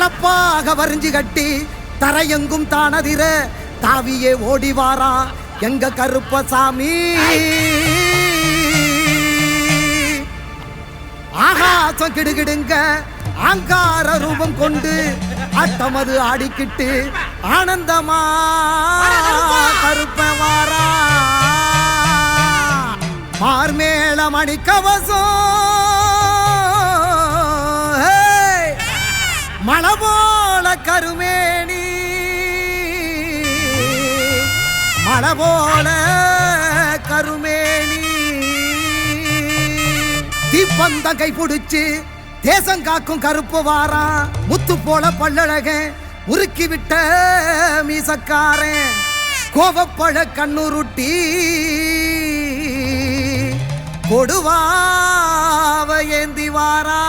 கலப்பாக வரிஞ்சு கட்டி தரையெங்கும் தானதிர தாவியே ஓடிவாரா எங்க கருப்பசாமி? ஆகாசம் கிடுகிடுங்க ஆங்கார ரூபம் கொண்டு அட்டமது ஆடிக்கிட்டு ஆனந்தமா கருப்ப வாரா. மார்மேள மணிக்கவசம் போல கருமேனி. மழை போல கருமேனி. தீப்பந்த கை பிடிச்சு தேசம் காக்கும் கருப்பு வாரா முத்து போல பல்லழக உருக்கி விட்ட மீசக்காரன் கோவப்பழ கண்ணுருட்டி கொடுவாவ ஏந்தி வாரா.